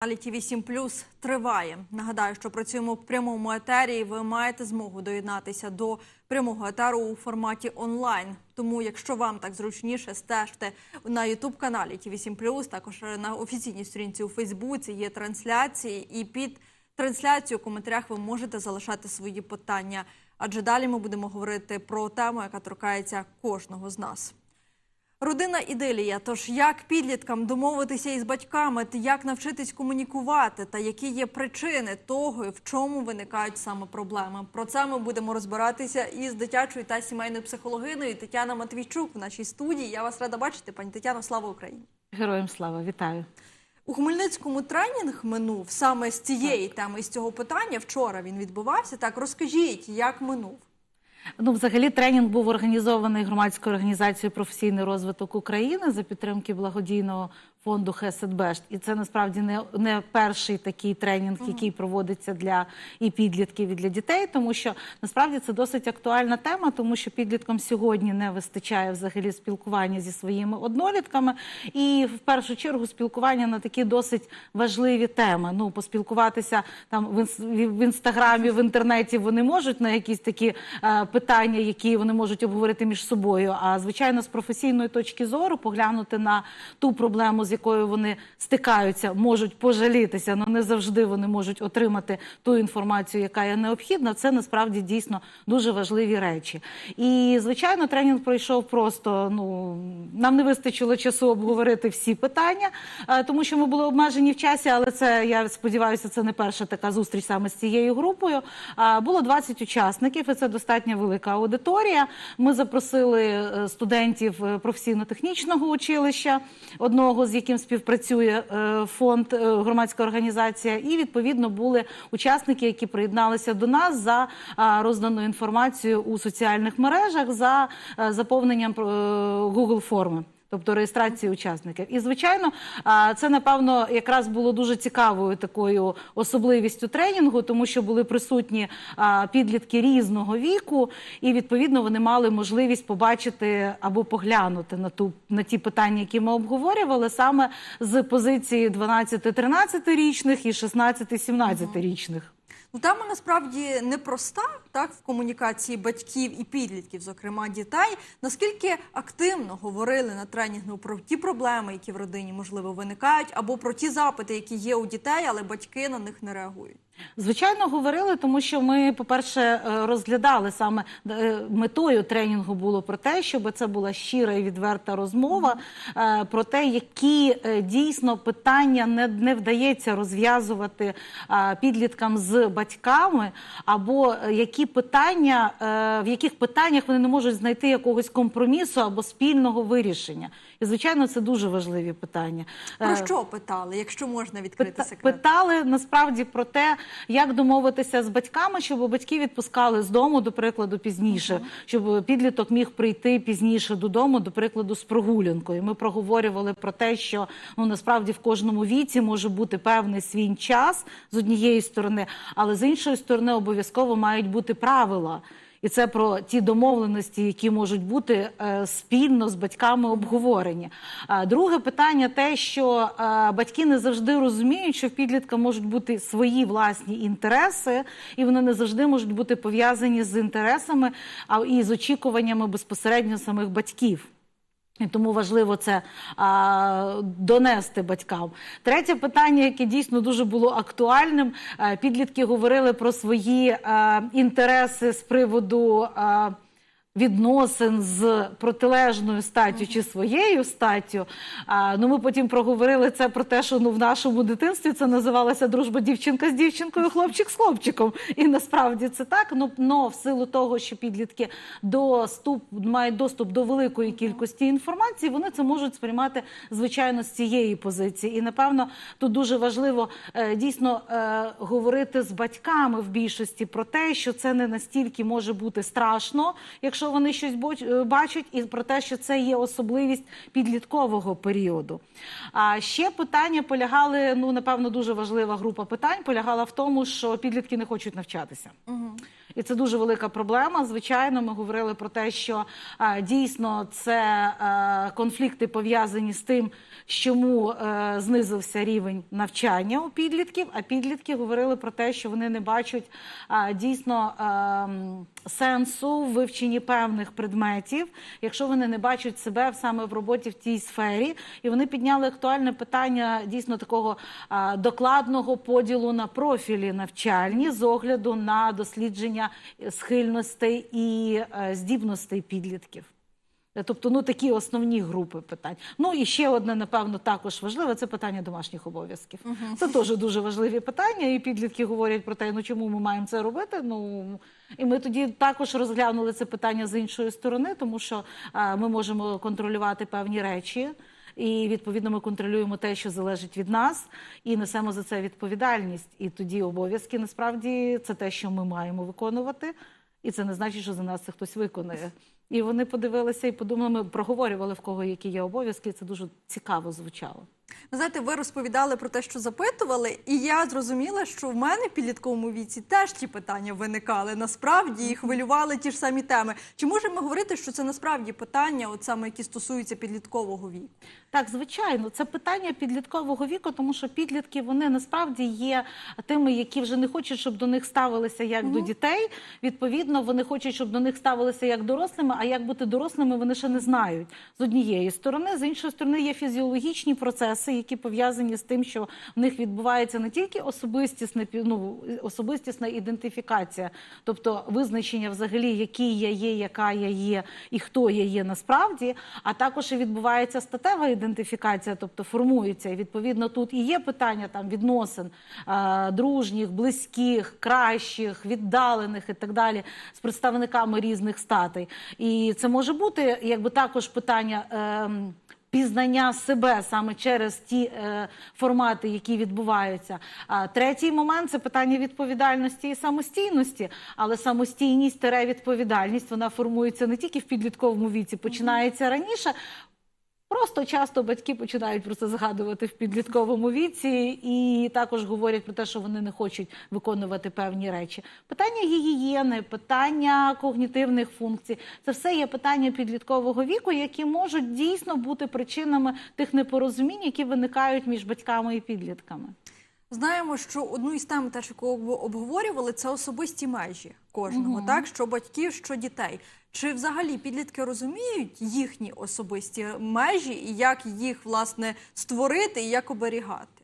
Каналі ТВ 7 Плюс триває. Нагадаю, що працюємо в прямому етері. і Ви маєте змогу доєднатися до прямого етеру у форматі онлайн. Тому, якщо вам так зручніше, стежте на Ютуб каналі ТВ 7 Плюс, також на офіційній сторінці у Фейсбуці є трансляції, і під трансляцією у коментарях ви можете залишати свої питання. Адже далі ми будемо говорити про тему, яка торкається кожного з нас. Родина ідилія. Тож як підліткам домовитися із батьками, як навчитись комунікувати, та які є причини того, в чому виникають саме проблеми. Про це ми будемо розбиратися із дитячою та сімейною психологиною Тетяна Матвійчук в нашій студії. Я вас рада бачити, пані Тетяно. Слава Україні! Героям слава, вітаю. У Хмельницькому тренінг минув саме з цієї теми, з цього питання. Вчора він відбувався. Так розкажіть, як минув. Ну, взагалі, тренінг був організований громадською організацією професійний розвиток України за підтримки благодійного фонду Хесетбешт. І це насправді не, не перший такий тренінг, який проводиться для і підлітків, і для дітей, тому що насправді це досить актуальна тема, тому що підліткам сьогодні не вистачає взагалі спілкування зі своїми однолітками, і в першу чергу спілкування на такі досить важливі теми. Ну, поспілкуватися там в інстаграмі, в інтернеті вони можуть на якісь такі е, питання, які вони можуть обговорити між собою. А звичайно, з професійної точки зору поглянути на ту проблему, з якою вони стикаються, можуть пожалітися, але не завжди вони можуть отримати ту інформацію, яка є необхідна. Це насправді дійсно дуже важливі речі. І звичайно, тренінг пройшов просто. Ну нам не вистачило часу обговорити всі питання, е, тому що ми були обмежені в часі. Але це я сподіваюся, це не перша така зустріч саме з цією групою. Було 20 учасників, і це достатньо велика аудиторія. Ми запросили е, студентів е, професійно-технічного училища, одного з яким співпрацює е, фонд е, громадська організація, і відповідно були учасники, які приєдналися до нас за розданою інформацією у соціальних мережах за е, заповненням Google форми. Тобто реєстрації учасників, і звичайно, це напевно якраз було дуже цікавою такою особливістю тренінгу, тому що були присутні підлітки різного віку, і відповідно вони мали можливість побачити або поглянути на ту на ті питання, які ми обговорювали, саме з позиції 12-13 річних і 16-17 річних. Ну, тема насправді непроста, так, в комунікації батьків і підлітків, зокрема дітей. Наскільки активно говорили на тренінгу про ті проблеми, які в родині можливо виникають, або про ті запити, які є у дітей, але батьки на них не реагують. Звичайно, говорили, тому що ми, по-перше, е, розглядали саме е, метою тренінгу було про те, щоб це була щира і відверта розмова е, про те, які дійсно питання не, не вдається розв'язувати підліткам з батьками, або які питання, в яких питаннях вони не можуть знайти якогось компромісу або спільного вирішення. І звичайно, це дуже важливі питання. Про що питали, якщо можна відкрити секрет? Питали насправді про те, як домовитися з батьками, щоб батьки відпускали з дому, до прикладу, пізніше, щоб підліток міг прийти пізніше додому, до прикладу, з прогулянкою. Ми проговорювали про те, що ну насправді в кожному віці може бути певний свій час з однієї сторони, але з іншої сторони обов'язково мають бути правила. І це про ті домовленості, які можуть бути е, спільно з батьками обговорені. Друге питання те, що е, батьки не завжди розуміють, що в підлітка можуть бути свої власні інтереси, і вони не завжди можуть бути пов'язані з інтересами і з очікуваннями безпосередньо самих батьків. І тому важливо це а, донести батькам. Третє питання, яке дійсно дуже було актуальним. е, Підлітки говорили про свої а, інтереси з приводу. е, Відносин з протилежною статтю чи своєю статтю. А, ну ми потім проговорили це про те, що ну в нашому дитинстві це називалася дружба дівчинка з дівчинкою, хлопчик з хлопчиком. І насправді це так. Ну но в силу того, що підлітки доступ мають доступ до великої кількості інформації, вони це можуть сприймати звичайно з цієї позиції. І напевно тут дуже важливо е, дійсно е, говорити з батьками в більшості про те, що це не настільки може бути страшно, якщо вони щось е, бачать, і про те, що це є особливість підліткового періоду. А ще питання полягали. Ну напевно, дуже важлива група питань полягала в тому, що підлітки не хочуть навчатися. І це дуже велика проблема. Звичайно, ми говорили про те, що дійсно це е, конфлікти пов'язані з тим, чому е, знизився рівень навчання у підлітків. А підлітки говорили про те, що вони не бачать е, дійсно е, сенсу в вивченні певних предметів, якщо вони не бачать себе саме в роботі в тій сфері. І вони підняли актуальне питання дійсно такого е, докладного поділу на профілі навчальні з огляду на дослідження схильностей і е, здібностей підлітків. Е, Тобто, ну такі основні групи питань. Ну і ще одне, напевно, також важливе це питання домашніх обов'язків. Це теж дуже важливі питання. І підлітки говорять про те, ну чому ми маємо це робити. Ну і ми тоді також розглянули це питання з іншої сторони, тому що е, ми можемо контролювати певні речі. І відповідно ми контролюємо те, що залежить від нас, і несемо за це відповідальність. І тоді обов'язки насправді це те, що ми маємо виконувати, і це не значить, що за нас це хтось виконує. І вони подивилися і подумали, ми проговорювали в кого які є обов'язки. і Це дуже цікаво звучало. Ви знаєте, ви розповідали про те, що запитували, і я зрозуміла, що в мене в підлітковому віці теж ті питання виникали насправді і хвилювали ті ж самі теми. Чи можемо ми говорити, що це насправді питання, от саме які стосуються підліткового віку? Так, звичайно, це питання підліткового віку, тому що підлітки вони насправді є тими, які вже не хочуть, щоб до них ставилися як до дітей. Відповідно, вони хочуть, щоб до них ставилися як дорослими, а як бути дорослими, вони ще не знають з однієї сторони. З іншої сторони, є фізіологічні процеси, які пов'язані з тим, що в них відбувається не тільки особистісна ну, особистісна ідентифікація, тобто визначення взагалі, який я є, яка я є і хто я є насправді, а також і відбувається статева ідентифікація, тобто формується. І відповідно тут і є питання там відносин е, дружніх, близьких, кращих, віддалених і так далі з представниками різних статей. І це може бути якби також питання. ем, Пізнання себе саме через ті е, формати, які відбуваються. А третій момент це питання відповідальності і самостійності. Але самостійність тере відповідальність вона формується не тільки в підлітковому віці, починається раніше. Просто часто батьки починають про це згадувати в підлітковому віці і також говорять про те, що вони не хочуть виконувати певні речі. Питання гігієни, питання когнітивних функцій це все є питання підліткового віку, які можуть дійсно бути причинами тих непорозумінь, які виникають між батьками і підлітками. Знаємо, що одну із тем, теж яку обговорювали, це особисті межі кожного, так що батьків, що дітей. Чи взагалі підлітки розуміють їхні особисті межі і як їх власне створити і як оберігати?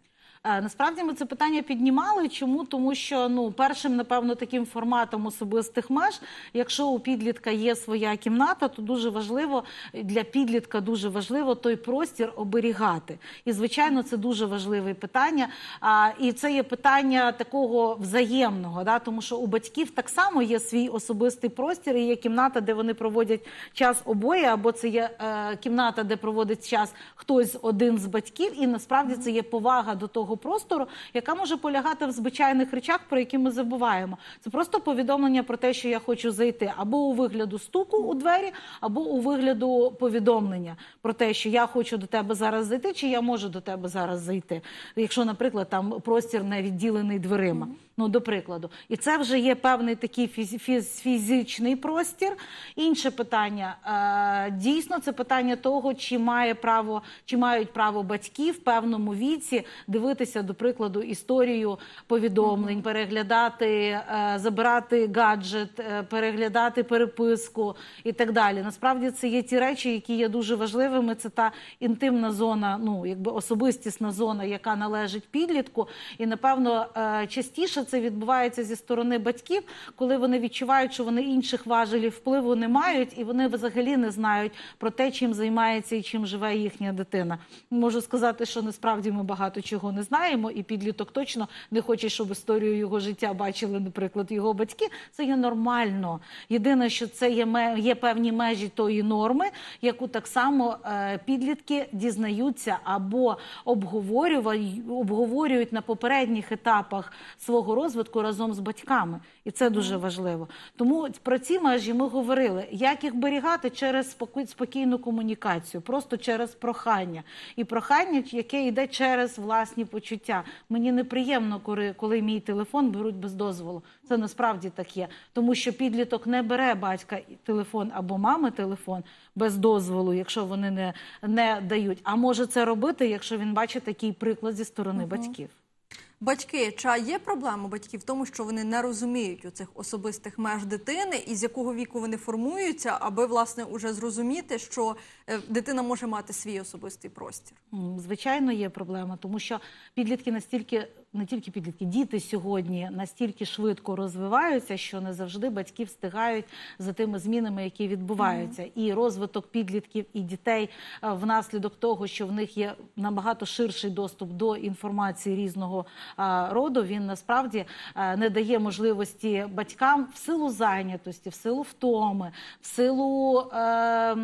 Е, Насправді ми це питання піднімали. Чому? Тому що ну першим, напевно, таким форматом особистих меж, якщо у підлітка є своя кімната, то дуже важливо для підлітка дуже важливо той простір оберігати. І звичайно, це дуже важливе питання. А, і це є питання такого взаємного, да, тому що у батьків так само є свій особистий простір, і є кімната, де вони проводять час обоє, або це є е, кімната, де проводить час хтось один з батьків, і насправді це є повага до того простору, яка може полягати в звичайних речах, про які ми забуваємо. Це просто повідомлення про те, що я хочу зайти, або у вигляду стуку у двері, або у вигляду повідомлення про те, що я хочу до тебе зараз зайти, чи я можу до тебе зараз зайти. Якщо, наприклад, там простір не відділений дверима. Ну, до прикладу, і це вже є певний такий фіз- фіз- фізичний простір. Інше питання е, дійсно це питання того, чи має право, чи мають право батьки в певному віці дивитися, до прикладу, історію повідомлень, переглядати, е, забирати гаджет, е, переглядати переписку і так далі. Насправді це є ті речі, які є дуже важливими. Це та інтимна зона, ну якби особистісна зона, яка належить підлітку. І напевно е, частіше це відбувається зі сторони батьків, коли вони відчувають, що вони інших важелів впливу не мають, і вони взагалі не знають про те, чим займається і чим живе їхня дитина. Можу сказати, що насправді ми багато чого не знаємо, і підліток точно не хоче, щоб історію його життя бачили, наприклад, його батьки. Це є нормально. Єдине, що це є є певні межі тої норми, яку так само е, підлітки дізнаються або обговорюють, обговорюють на попередніх етапах свого розвитку разом з батьками, і це дуже важливо. Тому про ці межі ми говорили, як їх берігати через спокійну комунікацію, просто через прохання, і прохання, яке йде через власні почуття. Мені неприємно, коли, коли мій телефон беруть без дозволу. Це насправді так є. Тому що підліток не бере батька телефон або мами телефон без дозволу, якщо вони не, не дають. А може це робити, якщо він бачить такий приклад зі сторони батьків. Батьки, чи є проблема батьків в тому, що вони не розуміють у цих особистих меж дитини, і з якого віку вони формуються, аби власне уже зрозуміти, що е, дитина може мати свій особистий простір? Звичайно, є проблема, тому що підлітки настільки, не тільки підлітки, діти сьогодні настільки швидко розвиваються, що не завжди батьки встигають за тими змінами, які відбуваються. І розвиток підлітків і дітей е, внаслідок того, що в них є набагато ширший доступ до інформації різного е, роду, він насправді е, не дає можливості батькам в силу зайнятості, в силу втоми, в силу. е,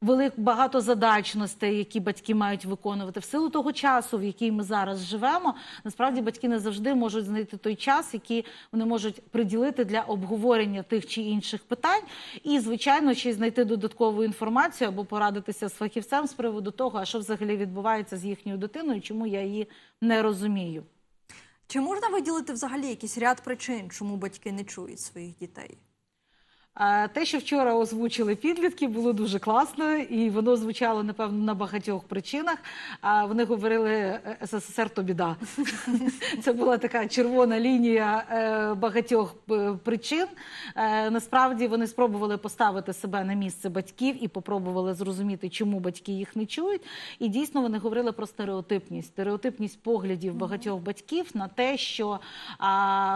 велик багатозадачностей, які батьки мають виконувати, в силу того часу, в який ми зараз живемо, насправді батьки не завжди можуть знайти той час, який вони можуть приділити для обговорення тих чи інших питань, і звичайно, ще й знайти додаткову інформацію або порадитися з фахівцем з приводу того, а що взагалі відбувається з їхньою дитиною, чому я її не розумію. Чи можна виділити взагалі якийсь ряд причин, чому батьки не чують своїх дітей? Те, що вчора озвучили підлітки, було дуже класно, і воно звучало напевно на багатьох причинах. А вони говорили «Е, СССР то біда. Це була така червона лінія е, багатьох е, причин. Насправді вони спробували поставити себе на місце батьків і попробували зрозуміти, чому батьки їх не чують. І дійсно вони говорили про стереотипність, стереотипність поглядів багатьох батьків на те, що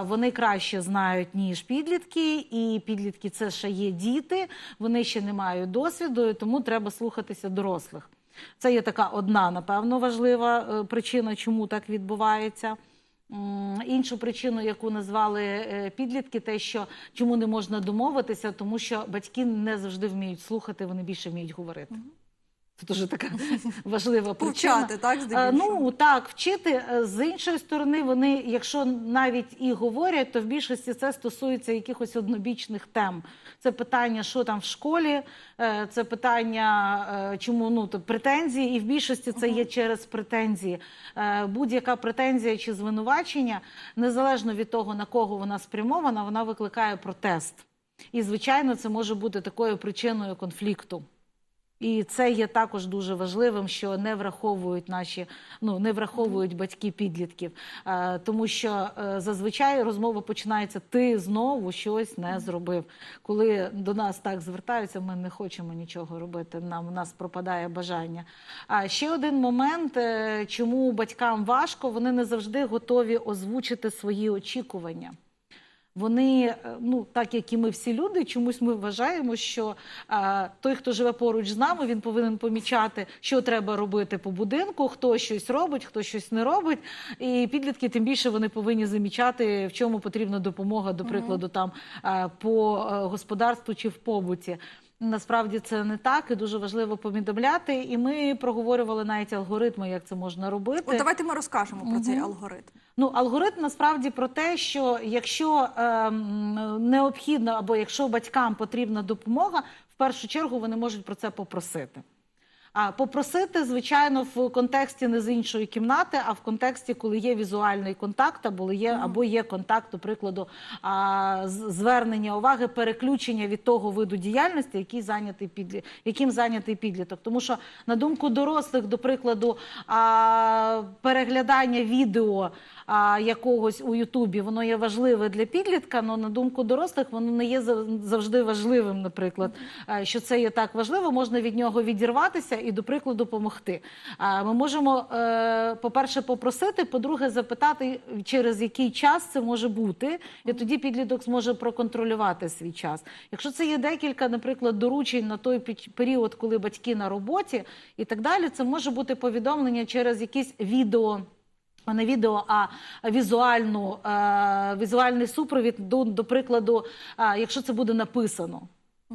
вони краще знають ніж підлітки, і підлітки це ще є діти, вони ще не мають досвіду, тому треба слухатися дорослих. Це є така одна, напевно, важлива е, причина, чому так відбувається. Іншу причину, яку назвали е, підлітки, те, що чому не можна домовитися, тому що батьки не завжди вміють слухати, вони більше вміють говорити. Це дуже така важлива причина. Повчати, так, Е, здебільшого? Ну так, вчити Е, з іншої сторони, вони, якщо навіть і говорять, то в більшості це стосується якихось однобічних тем. Це питання, що там в школі, е, це питання, чому ну то претензії, і в більшості це є через претензії. Будь-яка претензія чи звинувачення, незалежно від того на кого вона спрямована, вона викликає протест. І звичайно, це може бути такою причиною конфлікту. І це є також дуже важливим, що не враховують наші, ну не враховують батьки підлітків, е, тому що е, зазвичай розмова починається: ти знову щось не зробив. Коли до нас так звертаються, ми не хочемо нічого робити. Нам у нас пропадає бажання. А ще один момент, е, чому батькам важко, вони не завжди готові озвучити свої очікування. Вони, е, ну так як і ми всі люди, чомусь ми вважаємо, що а, той, хто живе поруч з нами, він повинен помічати, що треба робити по будинку, хто щось робить, хто щось не робить. І підлітки тим більше вони повинні замічати, в чому потрібна допомога, до прикладу, там а, по е, господарству чи в побуті. Насправді це не так, і дуже важливо повідомляти. І ми проговорювали навіть алгоритми, як це можна робити. От давайте ми розкажемо про цей алгоритм. Ну, алгоритм насправді про те, що якщо ем, необхідно або якщо батькам потрібна допомога, в першу чергу вони можуть про це попросити. А попросити, звичайно, в контексті не з іншої кімнати, а в контексті, коли є візуальний контакт, або є, або є контакт, до прикладу, звернення уваги, переключення від того виду діяльності, який зайнятий підлі... яким зайнятий підліток. Тому що, на думку дорослих, до прикладу, переглядання відео а, якогось у Ютубі, воно є важливе для підлітка, але на думку дорослих воно не є зав- завжди важливим, наприклад. Е, Що це є так важливо, можна від нього відірватися і, до прикладу, допомогти. А, Ми можемо, е, по-перше, попросити, по-друге, запитати, через який час це може бути, і тоді підліток зможе проконтролювати свій час. Якщо це є декілька, наприклад, доручень на той період, коли батьки на роботі і так далі, це може бути повідомлення через якісь відео. А Не відео, а візуальну, е, візуальний супровід, до, до прикладу, е, якщо це буде написано.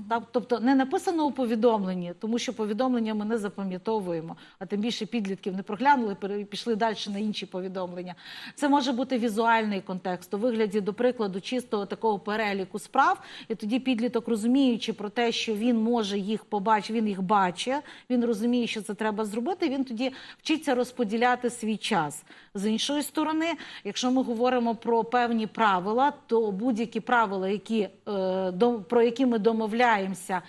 Так, тобто не написано у повідомленні, тому що повідомлення ми не запам'ятовуємо, а тим більше підлітків не проглянули, пішли далі на інші повідомлення. Це може бути візуальний контекст у вигляді, до прикладу, чистого такого переліку справ, і тоді підліток, розуміючи про те, що він може їх побачити, він їх бачить, він розуміє, що це треба зробити. Він тоді вчиться розподіляти свій час. З іншої сторони, якщо ми говоримо про певні правила, то будь-які правила, які, е, про які ми домовляємося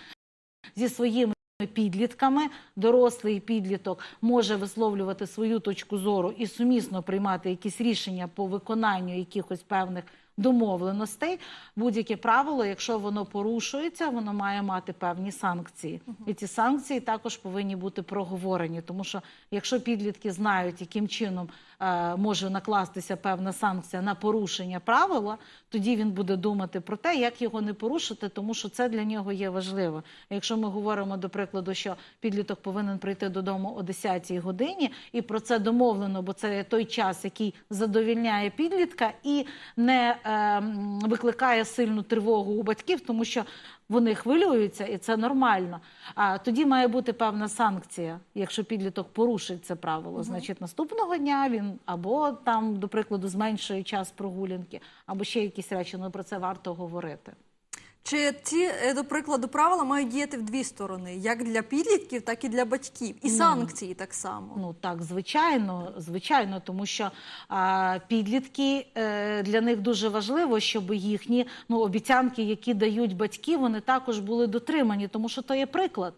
зі своїми підлітками, дорослий підліток може висловлювати свою точку зору і сумісно приймати якісь рішення по виконанню якихось певних домовленостей. Будь-яке правило, якщо воно порушується, воно має мати певні санкції. І ці санкції також повинні бути проговорені, тому що якщо підлітки знають, яким чином е, може накластися певна санкція на порушення правила, тоді він буде думати про те, як його не порушити, тому що це для нього є важливо. Якщо ми говоримо до прикладу, що підліток повинен прийти додому о 10-й годині, і про це домовлено, бо це той час, який задовільняє підлітка і не е, викликає сильну тривогу у батьків, тому що вони хвилюються, і це нормально. А тоді має бути певна санкція. Якщо підліток порушить це правило, значить наступного дня він або там, до прикладу, зменшує час прогулянки, або ще якісь речі. Ну про це варто говорити. Чи ці, е, до прикладу, правила мають діяти в дві сторони: як для підлітків, так і для батьків, і санкції так само. Ну так, звичайно, звичайно, тому що а, підлітки е, для них дуже важливо, щоб їхні ну обіцянки, які дають батьки, вони також були дотримані, тому що то є приклад.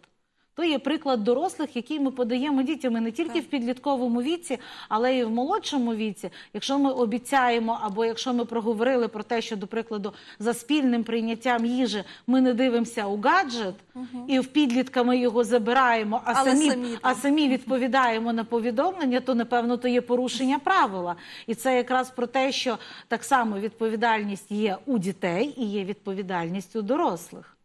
То є приклад дорослих, який ми подаємо дітям і не тільки Так. в підлітковому віці, але й в молодшому віці. Якщо ми обіцяємо, або якщо ми проговорили про те, що, до прикладу, за спільним прийняттям їжі ми не дивимося у гаджет, і в підлітка ми його забираємо, а Але самі, самі а самі відповідаємо на повідомлення, то напевно то є порушення правила. І це якраз про те, що так само відповідальність є у дітей і є відповідальність у дорослих.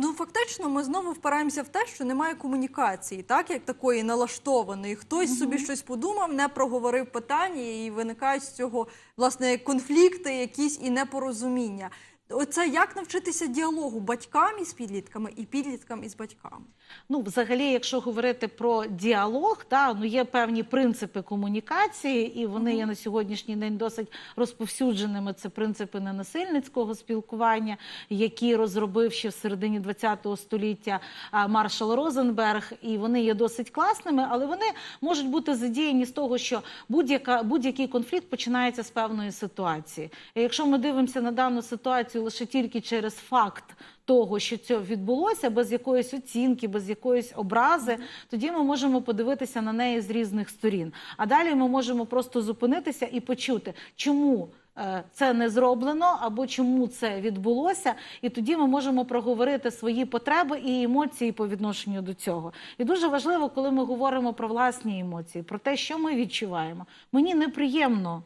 Ну фактично, ми знову впираємося в те, що немає комунікації, так як такої налаштованої. Хтось собі щось подумав, не проговорив питання, і виникають з цього власне конфлікти, якісь і непорозуміння. Оце як навчитися діалогу батькам із підлітками і підліткам із батьками. Ну, взагалі, якщо говорити про діалог, та ну є певні принципи комунікації, і вони є на сьогоднішній день досить розповсюдженими. Це принципи ненасильницького спілкування, які розробив ще в середині ХХ століття маршал Розенберг, і вони є досить класними, але вони можуть бути задіяні з того, що будь-який конфлікт починається з певної ситуації. І якщо ми дивимося на дану ситуацію лише тільки через факт того, що це відбулося, без якоїсь оцінки, без якоїсь образи, тоді ми можемо подивитися на неї з різних сторін. А далі ми можемо просто зупинитися і почути, чому. е, Це не зроблено або чому це відбулося, і тоді ми можемо проговорити свої потреби і емоції по відношенню до цього. І дуже важливо, коли ми говоримо про власні емоції, про те, що ми відчуваємо. Мені неприємно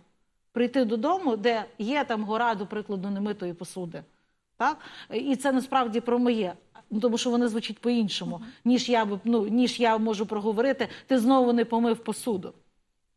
прийти додому, де є там гора, до прикладу, немитої посуди. Так? І це насправді про моє. Ну, Тому що вони звучать по-іншому, ніж я ну, ніж я можу проговорити, ти знову не помив посуду.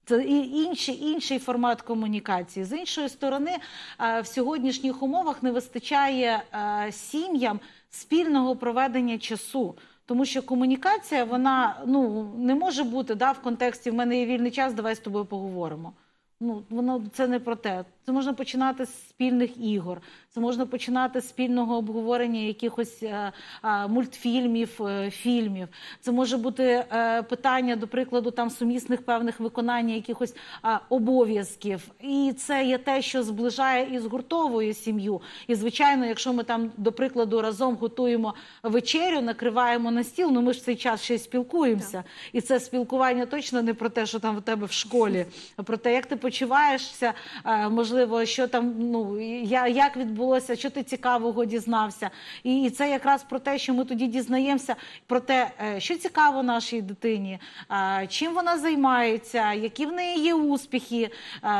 Це і інший, інший формат комунікації. З іншої сторони, е, в сьогоднішніх умовах не вистачає е, сім'ям спільного проведення часу. Тому що комунікація, вона ну, не може бути да, в контексті в мене є вільний час, давай з тобою поговоримо. Ну, воно це не про те. Це можна починати з спільних ігор, це можна починати з спільного обговорення якихось е, е, мультфільмів, е, фільмів. Це може бути е, питання, до прикладу, там сумісних певних виконання якихось е, обов'язків. І це є те, що зближає і згуртовує сім'ю. І звичайно, якщо ми там, до прикладу, разом готуємо вечерю, накриваємо на стіл, ну ми ж в цей час ще й спілкуємося. І це спілкування точно не про те, що там в тебе в школі, а про те, як ти почуваєшся, е, можливо, що там, ну я як відбулося, що ти цікавого дізнався. І, і це якраз про те, що ми тоді дізнаємося про те, е, що цікаво нашій дитині, е, чим вона займається, які в неї є успіхи,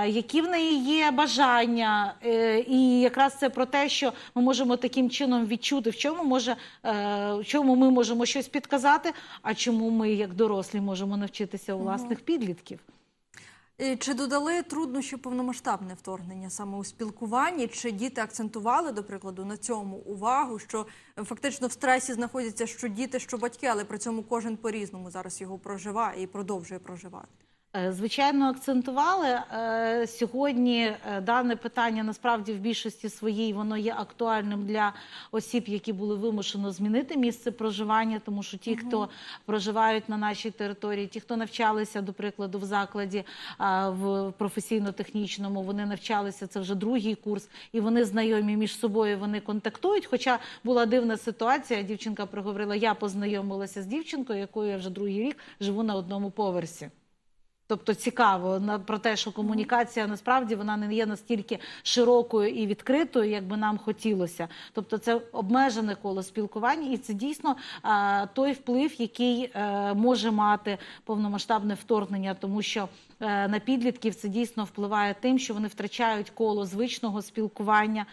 які в неї є бажання. І якраз це про те, що ми можемо таким чином відчути, в чому може в чому ми можемо щось підказати, а чому ми, як дорослі, можемо навчитися у власних підлітків. І Чи додали труднощі повномасштабне вторгнення саме у спілкуванні? Чи діти акцентували, до прикладу, на цьому увагу, що е, фактично в стресі знаходяться що діти, що батьки, але при цьому кожен по-різному зараз його проживає і продовжує проживати? Е, Звичайно, акцентували Е, сьогодні. е, Дане питання насправді в більшості своїй воно є актуальним для осіб, які були вимушено змінити місце проживання, тому що ті, хто проживають на нашій території, ті, хто навчалися, до прикладу, в закладі в професійно-технічному, вони навчалися це вже другий курс, і вони знайомі між собою. Вони контактують. Хоча була дивна ситуація, дівчинка проговорила: я познайомилася з дівчинкою, якою я вже другий рік живу на одному поверсі. Тобто цікаво на про те, що комунікація насправді вона не є настільки широкою і відкритою, як би нам хотілося. Тобто, це обмежене коло спілкування, і це дійсно а, той вплив, який а, може мати повномасштабне вторгнення, тому що е, на підлітків це дійсно впливає тим, що вони втрачають коло звичного спілкування,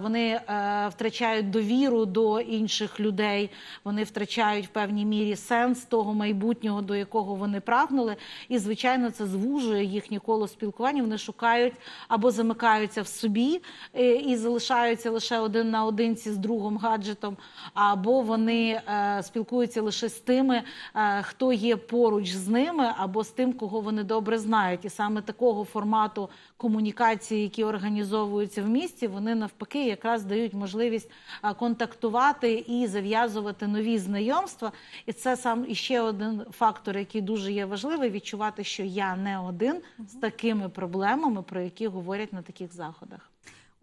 вони е, втрачають довіру до інших людей, вони втрачають в певній мірі сенс того майбутнього, до якого вони прагнули. І звичайно, це звужує їхнє коло спілкування. Вони шукають або замикаються в собі е, і залишаються лише один на одинці з другом гаджетом, або вони е, спілкуються лише з тими, е, хто є поруч з ними, або з тим, кого вони добре знають. І саме такого формату комунікації, які організовуються в місті, вони навпаки якраз дають можливість контактувати і зав'язувати нові знайомства. І це сам іще один фактор, який дуже є важливий відчувати, що я не один з такими проблемами, про які говорять на таких заходах.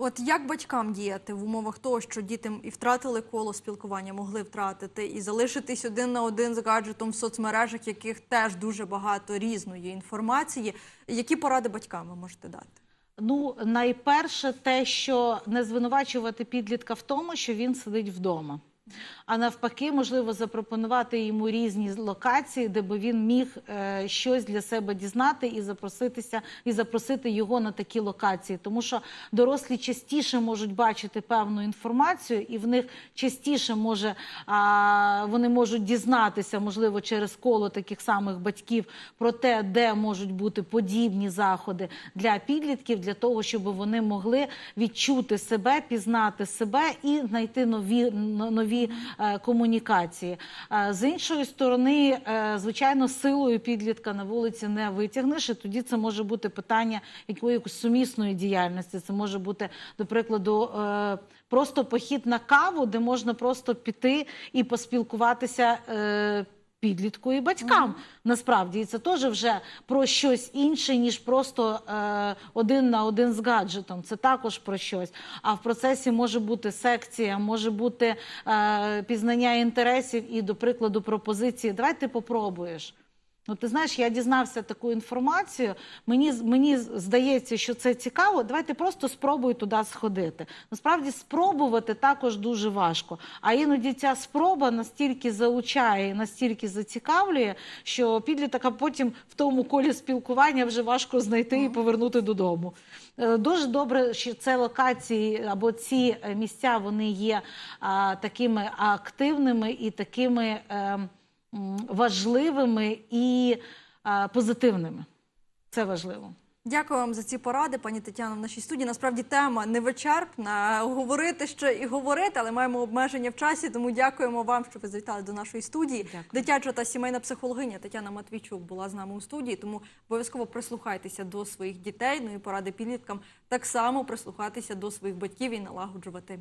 От як батькам діяти в умовах того, що діти і втратили коло спілкування, могли втратити і залишитись один на один з гаджетом в соцмережах, яких теж дуже багато різної інформації. Які поради батькам ви можете дати? Ну, найперше, те, що не звинувачувати підлітка в тому, що він сидить вдома. А навпаки, можливо, запропонувати йому різні локації, де би він міг е, щось для себе дізнати і запроситися, і запросити його на такі локації. Тому що дорослі частіше можуть бачити певну інформацію, і в них частіше може а, вони можуть дізнатися, можливо, через коло таких самих батьків про те, де можуть бути подібні заходи для підлітків, для того, щоб вони могли відчути себе, пізнати себе і знайти нові нові е, комунікації. Е, З іншої сторони, е, звичайно, силою підлітка на вулиці не витягнеш, і тоді це може бути питання якоїсь сумісної діяльності. Це може бути, до прикладу, просто похід на каву, де можна просто піти і поспілкуватися. Підлітку і батькам насправді і це теж вже про щось інше, ніж просто е, один на один з гаджетом. Це також про щось. А в процесі може бути секція, може бути е, пізнання інтересів і, до прикладу, пропозиції. Давай ти попробуєш. Ну, ти знаєш, я дізнався таку інформацію. Мені мені здається, що це цікаво. Давайте просто спробуй туди сходити. Насправді, спробувати також дуже важко. А іноді ця спроба настільки залучає, і настільки зацікавлює, що підлітка потім в тому колі спілкування вже важко знайти і повернути додому. Е, Дуже добре, що це локації або ці е, місця вони є а, такими активними і такими. Е, м, важливими і позитивними. Це важливо. Дякую вам за ці поради, пані Тетяно, в нашій студії. Насправді тема невичерпна. Говорити ще і говорити, але маємо обмеження в часі. Тому дякуємо вам, що ви завітали до нашої студії. Дякую. Дитяча та сімейна психологиня Тетяна Матвійчук була з нами у студії. Тому обов'язково прислухайтеся до своїх дітей. Ну і поради підліткам так само прислухатися до своїх батьків і налагоджувати